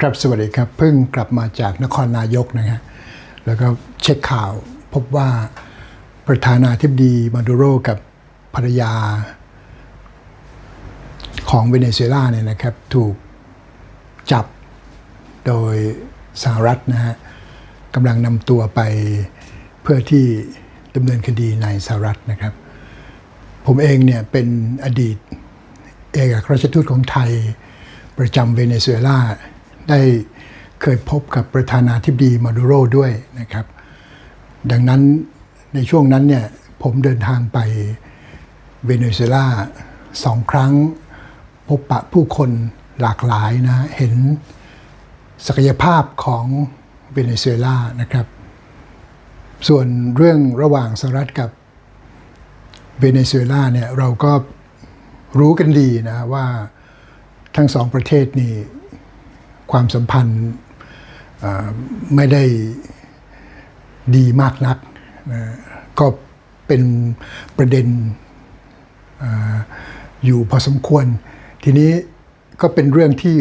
ครับสวัสดีครับเพิ่งกลับมาจากนครนายกนะฮะแล้วก็เช็คข่าวพบว่าประธานาธิบดีมาดูโรกับภรรยาของเวเนซุเอลาเนี่ยนะครับถูกจับโดยสหรัฐนะฮะกำลังนำตัวไปเพื่อที่ดำเนินคดีในสหรัฐนะครับ ผมเองเนี่ยเป็นอดีตเอกอัครราชทูตของไทยประจำเวเนซุเอลา ได้เคยพบกับประธานาธิบดีมาดูโรด้วยนะครับ ดังนั้นในช่วงนั้นเนี่ยผมเดินทางไปเวเนซุเอลาสองครั้งพบปะผู้คนหลากหลายนะเห็นศักยภาพของเวเนซุเอลานะครับ ส่วนเรื่องระหว่างสหรัฐกับเวเนซุเอลาเนี่ยเราก็รู้กันดีนะว่าทั้งสองประเทศนี่ ความสัมพันธ์ไม่ได้ดีมากนักนะก็เป็นประเด็นออยู่พอสมควร ทีนี้ก็เป็นเรื่องที่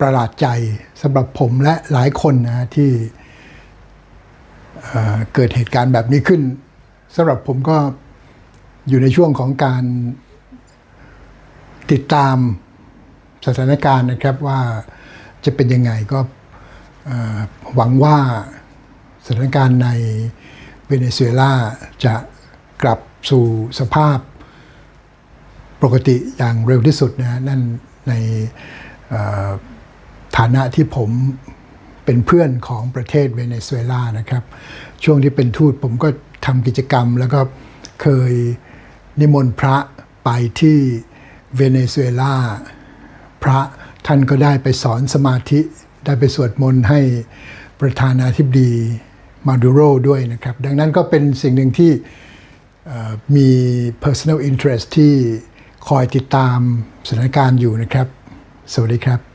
ประหลาดใจสำหรับผมและหลายคนนะที่เกิดเหตุการณ์แบบนี้ขึ้นสำหรับผมก็อยู่ในช่วงของการติดตามสถานการณ์นะครับว่า จะเป็นยังไงก็หวังว่าสถานการณ์ในเวเนซุเอลาจะกลับสู่สภาพปกติอย่างเร็วที่สุดนะนั่นในฐานะที่ผมเป็นเพื่อนของประเทศเวเนซุเอลานะครับ ช่วงที่เป็นทูตผมก็ทำกิจกรรม แล้วก็เคยนิมนต์พระไปที่เวเนซุเอลาพระ ท่านก็ได้ไปสอนสมาธิได้ไปสวดมนต์ให้ประธานาธิบดีมาดูโรด้วยนะครับ ดังนั้นก็เป็นสิ่งหนึ่งที่มี personal interest ที่คอยติดตามสถานการณ์อยู่นะครับ สวัสดีครับ